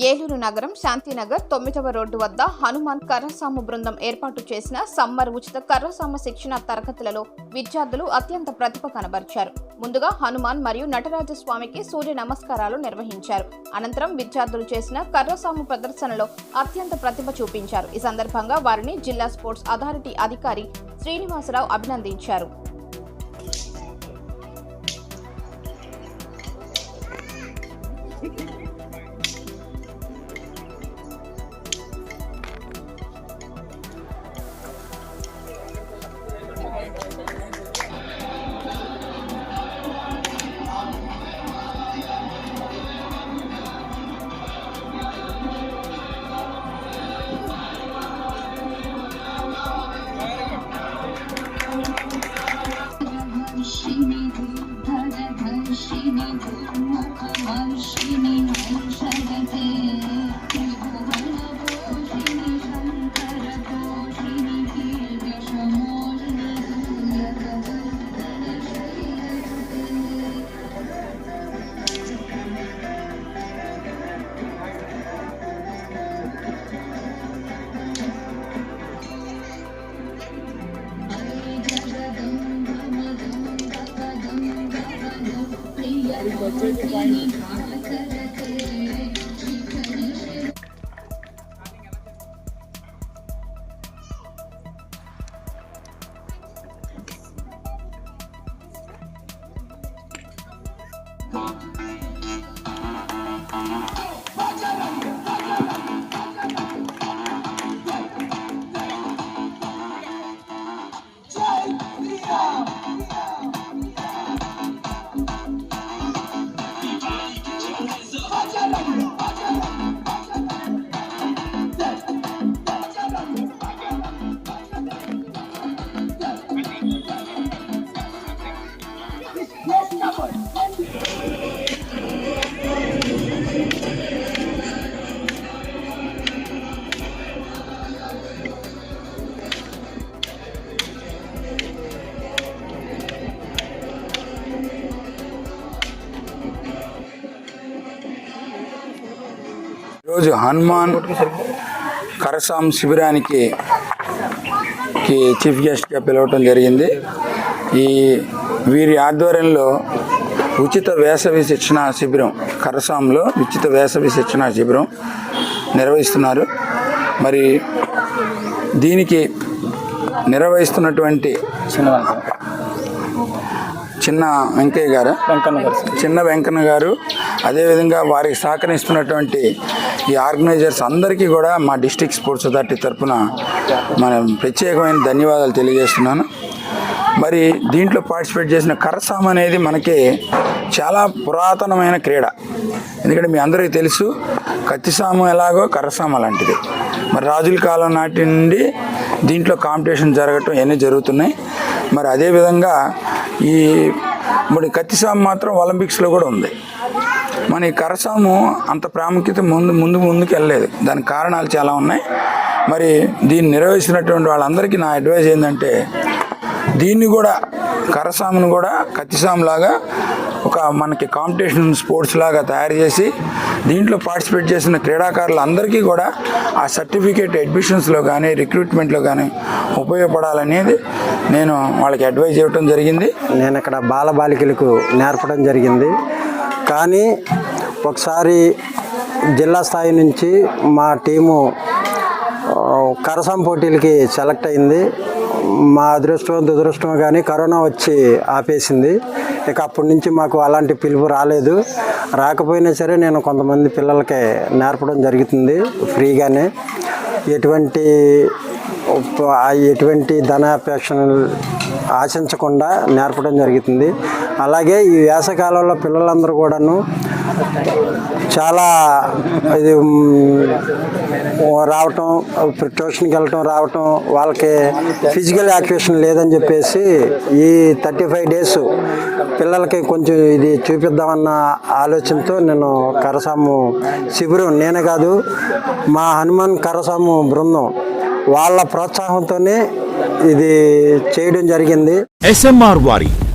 ఏలూరు నగరం శాంతినగర్ తొమ్మిదవ రోడ్డు వద్ద హనుమాన్ కర్రసామ బృందం ఏర్పాటు చేసిన సమ్మర్ ఉచిత కర్రసామ శిక్షణ తరగతులలో విద్యార్థులు అత్యంత ప్రతిభ కనబరిచారు. ముందుగా హనుమాన్ మరియు నటరాజస్వామికి సూర్య నమస్కారాలు నిర్వహించారు. అనంతరం విద్యార్థులు చేసిన కర్రసాము ప్రదర్శనలో అత్యంత ప్రతిభ చూపించారు. ఈ సందర్భంగా వారిని జిల్లా స్పోర్ట్స్ అథారిటీ అధికారి శ్రీనివాసరావు అభినందించారు. 我接近在 ఈరోజు హనుమాన్ కరసాం శిబిరానికి చీఫ్ గెస్ట్గా పిలవటం జరిగింది. ఈ వీరి ఆధ్వర్యంలో ఉచిత వేసవి శిక్షణ శిబిరం కరసాంలో ఉచిత వేసవి శిక్షణ శిబిరం నిర్వహిస్తున్నారు. మరి దీనికి నిర్వహిస్తున్నటువంటి చిన్న వెంకయ్య గారు చిన్న వెంకన్న గారు అదేవిధంగా వారికి సహకరిస్తున్నటువంటి ఈ ఆర్గనైజర్స్ అందరికీ కూడా మా డిస్ట్రిక్ట్ స్పోర్ట్స్ అథారిటీ తరఫున మనం ప్రత్యేకమైన ధన్యవాదాలు తెలియజేస్తున్నాను. మరి దీంట్లో పార్టిసిపేట్ చేసిన కరసాం అనేది మనకి చాలా పురాతనమైన క్రీడ. ఎందుకంటే మీ అందరికీ తెలుసు కత్తిసాము ఎలాగో కరసాము అలాంటిది మరి రాజుల కాలం నాటి నుండి దీంట్లో కాంపిటీషన్ జరగటం ఇవన్నీ జరుగుతున్నాయి. మరి అదేవిధంగా ఈ మరి కత్తిసాము మాత్రం ఒలింపిక్స్లో కూడా ఉంది. మన ఈ కరసాము అంత ప్రాముఖ్యత ముందు ముందు ముందుకు వెళ్ళలేదు. దానికి కారణాలు చాలా ఉన్నాయి. మరి దీన్ని నిర్వహిస్తున్నటువంటి వాళ్ళందరికీ నా అడ్వైజ్ ఏంటంటే దీన్ని కూడా కరసామును కూడా కత్తిసాములాగా ఒక మనకి కాంపిటీషన్ స్పోర్ట్స్ లాగా తయారు చేసి దీంట్లో పార్టిసిపేట్ చేసిన క్రీడాకారులందరికీ కూడా ఆ సర్టిఫికేట్ అడ్మిషన్స్లో కానీ రిక్రూట్మెంట్లో కానీ ఉపయోగపడాలనేది నేను వాళ్ళకి అడ్వైజ్ ఇవ్వటం జరిగింది. నేను ఇక్కడ బాలబాలికలకు నేర్పడం జరిగింది. కానీ ఒకసారి జిల్లా స్థాయి నుంచి మా టీము కరసం పోటీలకి సెలెక్ట్ అయింది. మా అదృష్టం దురదృష్టం కానీ కరోనా వచ్చి ఆపేసింది. ఇక అప్పటి నుంచి మాకు అలాంటి పిలుపు రాలేదు. రాకపోయినా సరే నేను కొంతమంది పిల్లలకి నేర్పడం జరుగుతుంది ఫ్రీగానే. ఎటువంటి ఎటువంటి ధనాపేక్షను ఆశించకుండా నేర్పడం జరుగుతుంది. అలాగే ఈ వేసవికాలంలో పిల్లలందరూ కూడాను చాలా ఇది రావటం ట్యూషన్కి వెళ్ళటం రావటం వాళ్ళకి ఫిజికల్ యాక్టివేషన్ లేదని చెప్పేసి ఈ థర్టీ ఫైవ్ డేస్ పిల్లలకి కొంచెం ఇది చూపిద్దామన్న ఆలోచనతో నేను కరసాము శిబిరం. నేనే కాదు మా హనుమాన్ కరసాము బృందం వాళ్ళ ప్రోత్సాహంతోనే ఇది చేయడం జరిగింది. ఎస్ఎంఆర్ వారి